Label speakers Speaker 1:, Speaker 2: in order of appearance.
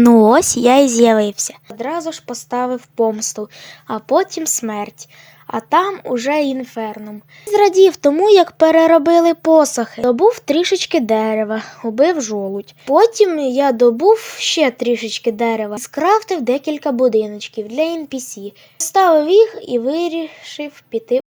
Speaker 1: Ну ось я і з'явився. Одразу ж поставив помсту, а потім смерть. А там уже інферном. Зрадів тому, як переробили посохи. Добув трішечки дерева, убив жолудь. Потім я добув ще трішечки дерева і скрафтив декілька будиночків для NPC. Ставив їх і вирішив піти